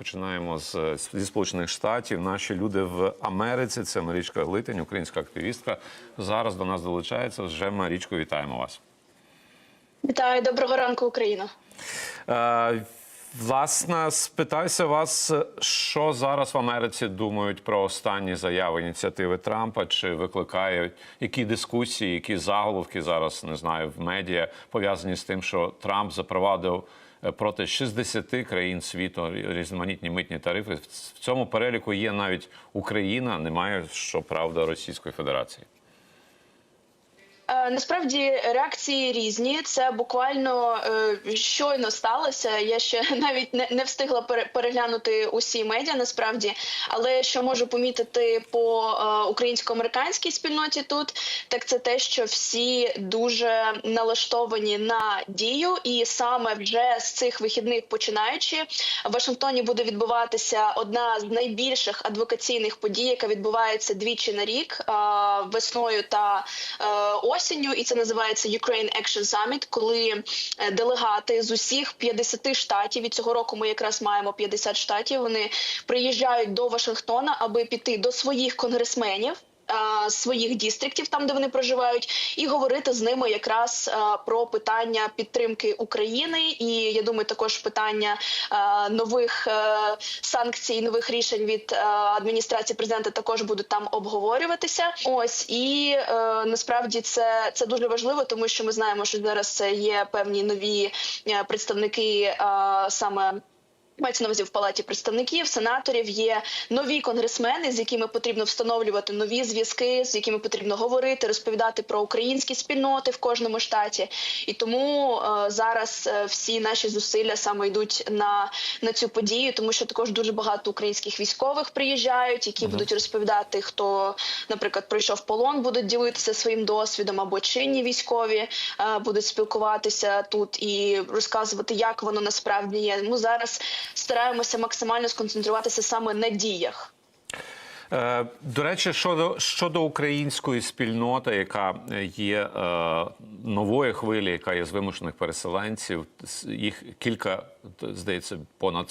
Починаємо з зі сполучених штатів. Наші люди в Америці. Це Марічка Литень, українська активістка. Зараз до нас долучається. Вже Марічко, вітаємо вас. Вітаю, доброго ранку, Україна. Е, власне, спитаюся вас, що зараз в Америці думають про останні заяви ініціативи Трампа? Чи викликають які дискусії, які заголовки зараз не знаю в медіа пов'язані з тим, що Трамп запровадив проти 60 країн світу різноманітні митні тарифи? В цьому переліку є навіть Україна, немає щоправда Російської Федерації. Е, Насправді реакції різні. Це буквально е, щойно сталося. Я ще навіть не, не встигла переглянути усі медіа. Насправді, але що можу помітити по е, українсько-американській спільноті тут, так це те, що всі дуже налаштовані на дію, і саме вже з цих вихідних починаючи в Вашингтоні буде відбуватися одна з найбільших адвокаційних подій, яка відбувається двічі на рік е, весною та е, осінню, і це називається Ukraine Action Summit, коли е, делегати з усіх 50 штатів, і цього року ми якраз маємо 50 штатів. Вони приїжджають до Вашингтона, аби піти до своїх конгресменів. Е, Своїх дістріктів, там де вони проживають, і говорити з ними якраз е, про питання підтримки України, і я думаю, також питання е, нових санкцій, нових рішень від адміністрації президента також будуть там обговорюватися. Ось і насправді це, це дуже важливо, тому що ми знаємо, що зараз є певні нові представники саме. Мається на увазі в палаті представників, сенаторів є нові конгресмени, з якими потрібно встановлювати нові зв'язки, з якими потрібно говорити, розповідати про українські спільноти в кожному штаті. І тому е, зараз е, всі наші зусилля саме йдуть на, на цю подію, тому що також дуже багато українських військових приїжджають, які будуть розповідати, хто, наприклад, пройшов полон, будуть ділитися своїм досвідом, або чинні військові е, будуть спілкуватися тут і розказувати, як воно насправді є. Ми зараз стараємося максимально сконцентруватися саме на діях. Е, До речі, щодо щодо української спільноти, яка є е, нової хвилі, яка є з вимушених переселенців, їх кілька здається, понад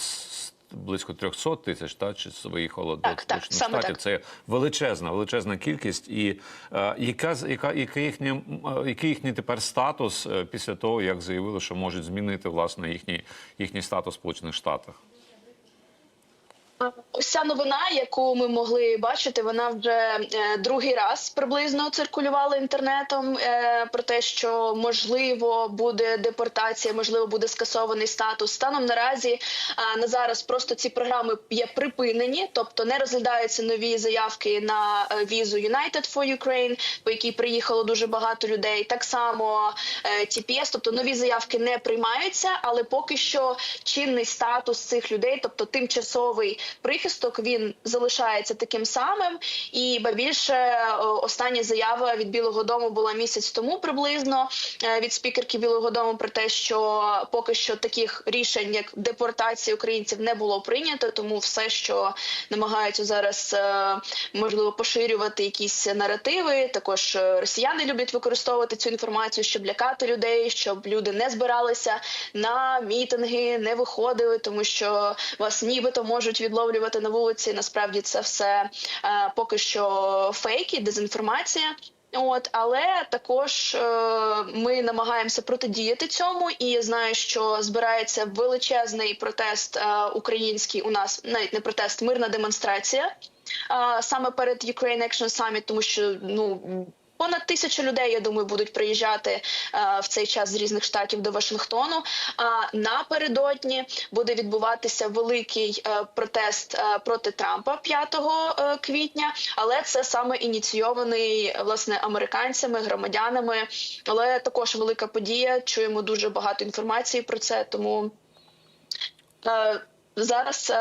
близько 300 тисяч, та чи виїхало до Так, так, Штатів. так. Це величезна, величезна кількість. І е, яка яка яка їхня е, який їхній тепер статус е, після того, як заявили, що можуть змінити власне їхній їхній статус в Сполучених Штатах? Ця новина, яку ми могли бачити, вона вже е, другий раз приблизно циркулювала інтернетом е, про те, що можливо буде депортація, можливо, буде скасований статус. Станом наразі на зараз просто ці програми є припинені, тобто не розглядаються нові заявки на е, візу United for Ukraine, по якій приїхало дуже багато людей. Так само TPS, тобто нові заявки не приймаються, але поки що чинний статус цих людей, тобто тимчасовий прихисток, він залишається таким самим. І ба більше е, остання заява від Білого Дому була місяць тому приблизно е, від спікерки Білого Дому про те, що поки що таких рішень, як депортація українців, не було прийнято. Тому все, що намагаються зараз е, можливо поширювати якісь наративи. Також росіяни люблять використовувати цю інформацію, щоб лякати людей, щоб люди не збиралися на мітинги, не виходили, тому що вас нібито можуть відловлювати на вулиці. Насправді це все е, поки що фейки, дезінформація. От, але також е, ми намагаємося протидіяти цьому, і я знаю, що збирається величезний протест е, український. У нас навіть не протест, мирна демонстрація е, саме перед Ukraine Action Summit, тому що ну. Понад тисячу людей, я думаю, будуть приїжджати е, в цей час з різних штатів до Вашингтону. А напередодні буде відбуватися великий е, протест е, проти Трампа 5 е, квітня, але це саме ініційований власне американцями, громадянами. Але також велика подія. Чуємо дуже багато інформації про це, тому. Зараз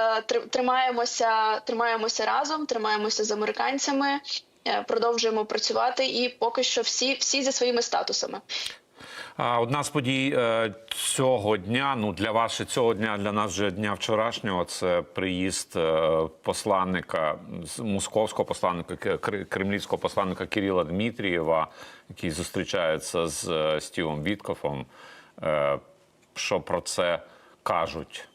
тримаємося, тримаємося разом, тримаємося з американцями, продовжуємо працювати, і поки що всі, всі зі своїми статусами. Одна з подій е, цього дня, ну для вас ще цього дня, для нас вже дня вчорашнього. Це приїзд е, посланника московського посланника кремлівського посланника Кирила Дмитрієва, який зустрічається з е, Стівом Віткофом. Е, Що про це кажуть?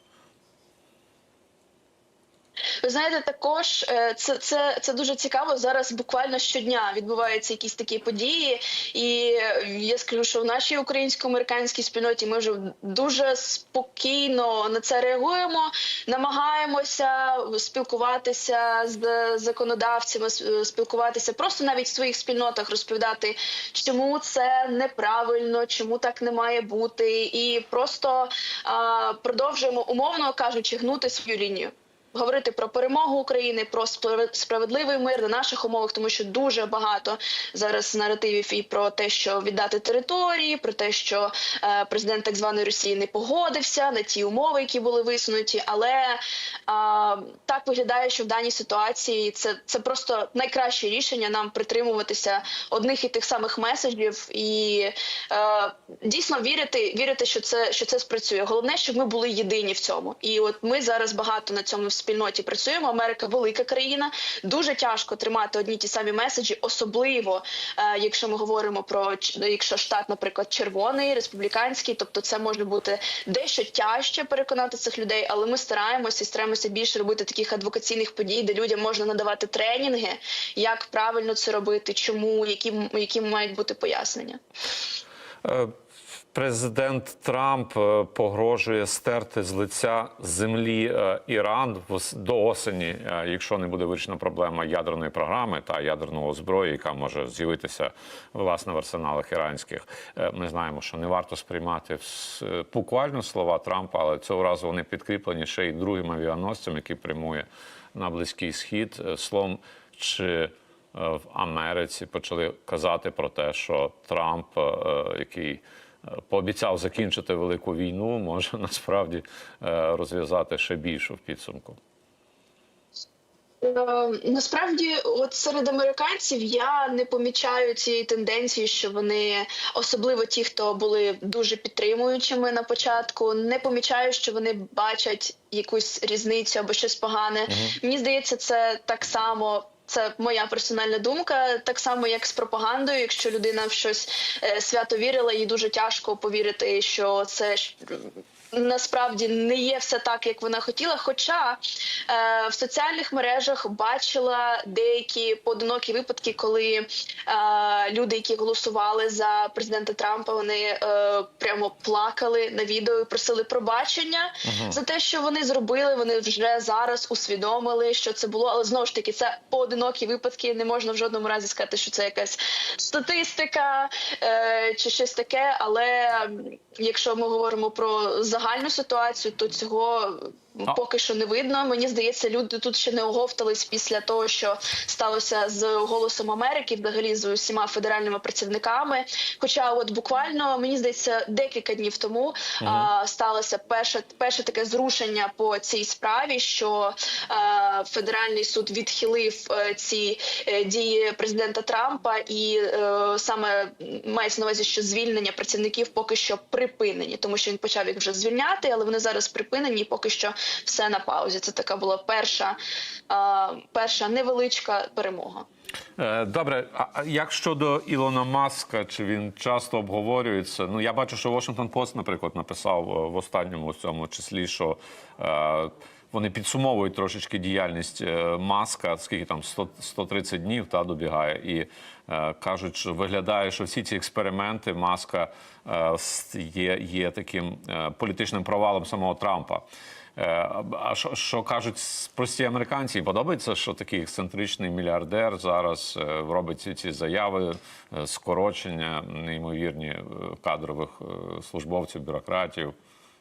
Ви знаєте, також е, це, це, це дуже цікаво. Зараз буквально щодня відбуваються якісь такі події, і е, я скажу, що в нашій українсько-американській спільноті ми вже дуже спокійно на це реагуємо, намагаємося спілкуватися з законодавцями, спілкуватися просто навіть в своїх спільнотах розповідати, чому це неправильно, чому так не має бути, і просто а, продовжуємо умовно кажучи, гнути свою лінію. Говорити про перемогу України, про справ- справедливий мир на наших умовах, тому що дуже багато зараз наративів і про те, що віддати території, про те, що е, президент так званої Росії не погодився на ті умови, які були висунуті. Але а, так виглядає, що в даній ситуації це, це просто найкраще рішення нам притримуватися одних і тих самих меседжів і е, дійсно вірити, вірити, що це що це спрацює. Головне, щоб ми були єдині в цьому. І от ми зараз багато на цьому спільноті працюємо. Америка велика країна. Дуже тяжко тримати одні ті самі меседжі, особливо е, якщо ми говоримо про якщо штат, наприклад, червоний, республіканський, тобто це може бути дещо тяжче переконати цих людей, але ми стараємося і стараємося більше робити таких адвокаційних подій, де людям можна надавати тренінги, як правильно це робити, чому, які, які мають бути пояснення. Президент Трамп е, погрожує стерти з лиця землі е, Іран до осені, е, якщо не буде вирішена проблема ядерної програми та ядерного зброї, яка може з'явитися власне в арсеналах іранських. Ми знаємо, що не варто сприймати буквально слова Трампа, але цього разу вони підкріплені ще й другим авіаносцем, який прямує на близький схід. Словом, чи в Америці почали казати про те, що Трамп, який пообіцяв закінчити велику війну, може насправді е, розв'язати ще більшу в підсумку. Е, Насправді, от серед американців я не помічаю цієї тенденції, що вони, особливо ті, хто були дуже підтримуючими на початку, не помічаю, що вони бачать якусь різницю або щось погане. Мені здається, це так само. Це моя персональна думка, так само як з пропагандою. Якщо людина в щось е, свято вірила, їй дуже тяжко повірити, що це насправді не є все так, як вона хотіла. Хоча е, в соціальних мережах бачила деякі поодинокі випадки, коли е, люди, які голосували за президента Трампа, вони е, прямо плакали на відео і просили пробачення за те, що вони зробили. Вони вже зараз усвідомили, що це було, але знову ж таки це поодинокі випадки. Не можна в жодному разі сказати, що це якась статистика е, чи щось таке. Але якщо ми говоримо про загальну ситуацію, то цього поки що не видно. Мені здається, люди тут ще не оговтались після того, що сталося з голосом Америки, взагалі з усіма федеральними працівниками. Хоча, от буквально мені здається, декілька днів тому а, сталося перше, перше таке зрушення по цій справі, що а, федеральний суд відхилив е, ці е, дії президента Трампа, і е, саме мається на увазі, що звільнення працівників поки що припинені, тому що він почав їх вже звільняти, але вони зараз припинені, і поки що все на паузі. Це така була перша, перша невеличка перемога. Е, Добре, а як щодо Ілона Маска, чи він часто обговорюється? Ну я бачу, що Washington Post, наприклад, написав е, в останньому цьому числі, що е, вони підсумовують трошечки діяльність е, Маска, скільки там 100, 130 днів та добігає, і е, кажуть, що виглядає, що всі ці експерименти Маска е, є, є таким е, політичним провалом самого Трампа. Е, А що, що кажуть прості американці? Подобається, що такий ексцентричний мільярдер зараз е, робить ці, заяви, е, скорочення неймовірні кадрових службовців, бюрократів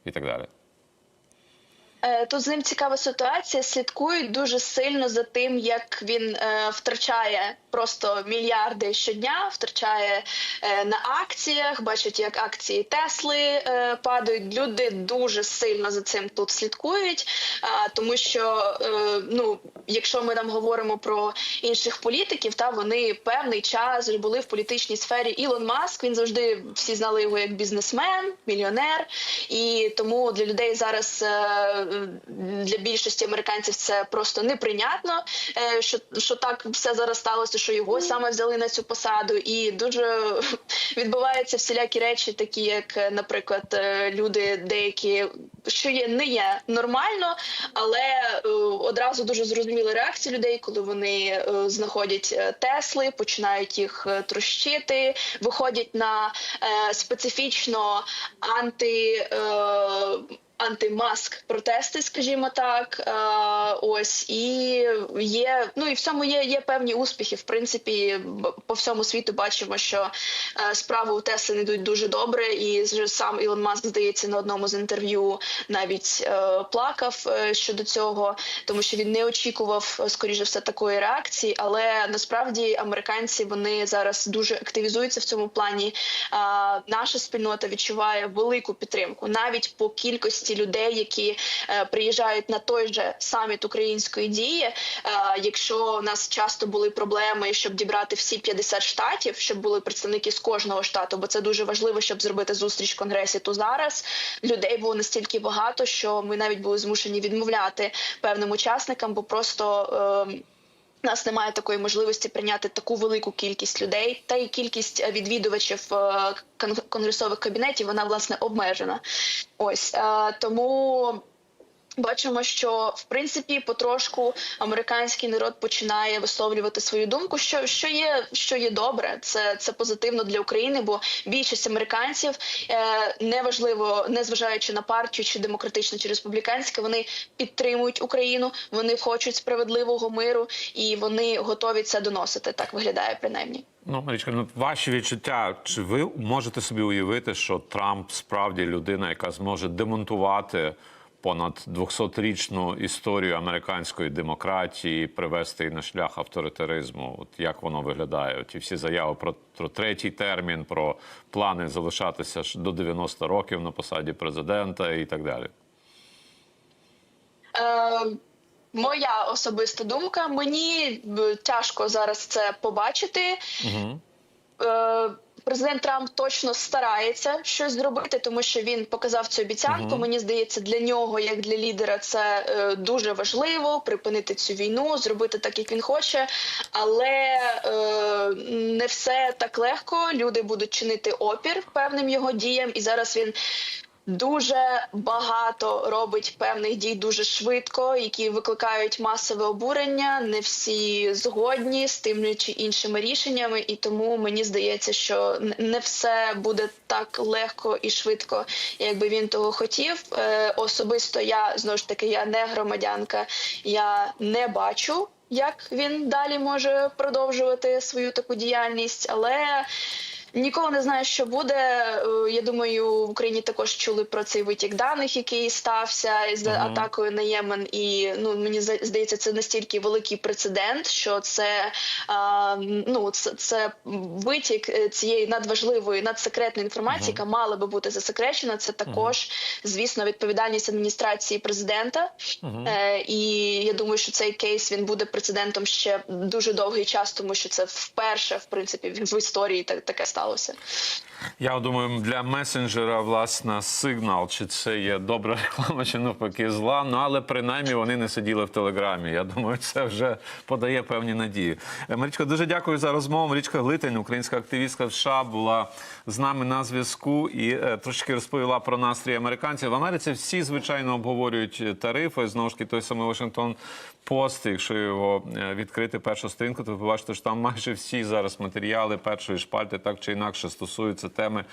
і так далі. Тут з ним цікава ситуація. Слідкують дуже сильно за тим, як він е, втрачає просто мільярди щодня, втрачає е, на акціях. Бачать, як акції Тесли е, падають. Люди дуже сильно за цим тут слідкують, тому що е, ну, якщо ми там говоримо про інших політиків, та вони певний час були в політичній сфері. Ілон Маск він завжди всі знали його як бізнесмен, мільйонер, і тому для людей зараз для більшості американців це просто неприйнятно, що, що так все зараз сталося, що його саме взяли на цю посаду, і дуже відбуваються всілякі речі, такі як, е, наприклад, е, люди деякі, що є не є нормально, але е, одразу дуже зрозуміли реакцію людей, коли вони знаходять Тесли, починають їх трощити, виходять на специфічно анти. Антимаск протести, скажімо так, е, ось і є. Ну і в цьому є, є певні успіхи. В принципі, по всьому світу бачимо, що е, справи у Тесли не йдуть дуже добре, і сам Ілон Маск здається на одному з інтерв'ю навіть е, плакав щодо цього, тому що він не очікував скоріше все такої реакції. Але насправді американці вони зараз дуже активізуються в цьому плані. Наша спільнота відчуває велику підтримку навіть по кількості людей, які е, приїжджають на той же саміт української дії. Е, якщо у нас часто були проблеми, щоб дібрати всі 50 штатів, щоб були представники з кожного штату, бо це дуже важливо, щоб зробити зустріч в конгресі. То зараз людей було настільки багато, що ми навіть були змушені відмовляти певним учасникам, бо просто. Е, у нас немає такої можливості прийняти таку велику кількість людей, та й кількість е, відвідувачів е, конгресових кабінетів вона власне обмежена. Ось е, тому. Бачимо, що в принципі потрошку американський народ починає висловлювати свою думку, що, що є що є добре, це, це позитивно для України, бо більшість американців е, неважливо, незважаючи на партію, чи демократична, чи республіканська, вони підтримують Україну, вони хочуть справедливого миру і вони готові це доносити. Так виглядає принаймні. Ну, Марічка, ну ваші відчуття, чи ви можете собі уявити, що Трамп справді людина, яка зможе демонтувати понад 200-річну історію американської демократії, привести на шлях авторитаризму? От як воно виглядає? От і всі заяви про, про третій термін, про плани залишатися ж до 90 років на посаді президента і так далі. Е, моя особиста думка. Мені тяжко зараз це побачити. Угу. Е, Президент Трамп точно старається щось зробити, тому що він показав цю обіцянку. Мгм. Мені здається, для нього, як для лідера, це е, дуже важливо припинити цю війну, зробити так, як він хоче. Але е, не все так легко. Люди будуть чинити опір певним його діям, і зараз він. Дуже багато робить певних дій дуже швидко, які викликають масове обурення. Не всі згодні з тими чи іншими рішеннями, і тому мені здається, що не все буде так легко і швидко, якби він того хотів. Е, особисто я знову ж таки я не громадянка, я не бачу. Як він далі може продовжувати свою таку діяльність, але Ніколи не знаю, що буде. Е, Я думаю, в Україні також чули про цей витік даних, який стався з Мгм. атакою на Ємен. І ну мені зда- здається, це настільки великий прецедент, що це а, ну це, це витік е, цієї надважливої, надсекретної інформації, яка мала би бути засекречена. Це також, звісно, відповідальність адміністрації президента. Угу. Е, і я думаю, що цей кейс він буде прецедентом ще дуже довгий час, тому що це вперше, в принципі, в історії так таке сталося. Я думаю, для месенджера власне сигнал, чи це є добра реклама, чи навпаки зла. Ну але принаймні вони не сиділи в телеграмі. Я думаю, це вже подає певні надії. Е, Марічко, дуже дякую за розмову. Марічка Глитин, українська активістка в США, була з нами на зв'язку і е, трошки розповіла про настрій американців. В Америці всі звичайно обговорюють тарифи. Знову ж таки, той самий Вашингтон Пост, якщо його е, відкрити першу сторінку, то побачите, що там майже всі зараз матеріали першої шпальти так чи інакше стосуються теми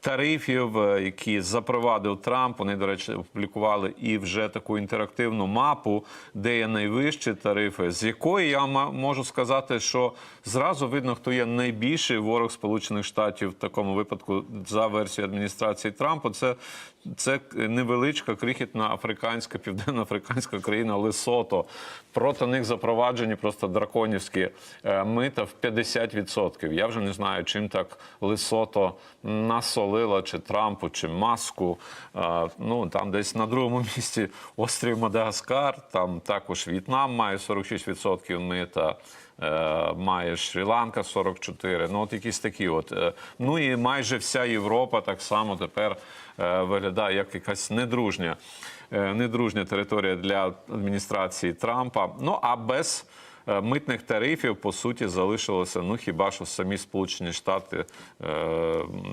тарифів, е, які запровадив Трамп. Вони, до речі, опублікували і вже таку інтерактивну мапу, де є найвищі тарифи, з якої я можу сказати, що зразу видно, хто є найбільший ворог Сполучених Штатів в такому випадку за версією адміністрації Трампа. Це, це невеличка крихітна африканська, південноафриканська країна Лесото. Проти них запроваджені просто драконівські е, мита в 50%. Я вже не знаю, чим так Лесото насолила, чи Трампу, чи маску. Е, Ну там десь на другому місці острів Мадагаскар, там також В'єтнам має 46% мита. е, Має Шрі-Ланка 44, ну от якісь такі. От ну і майже вся Європа так само тепер виглядає як якась недружня, е, недружня територія для адміністрації Трампа. Ну а без е, митних тарифів по суті залишилося ну хіба що самі Сполучені Штати е,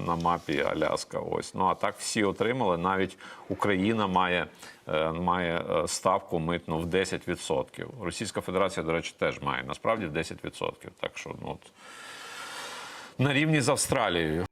на мапі Аляска. Ось ну а так всі отримали. Навіть Україна має, е, має е, ставку митну в 10%. Російська Федерація, до речі, теж має насправді 10%. Так що ну от, на рівні з Австралією.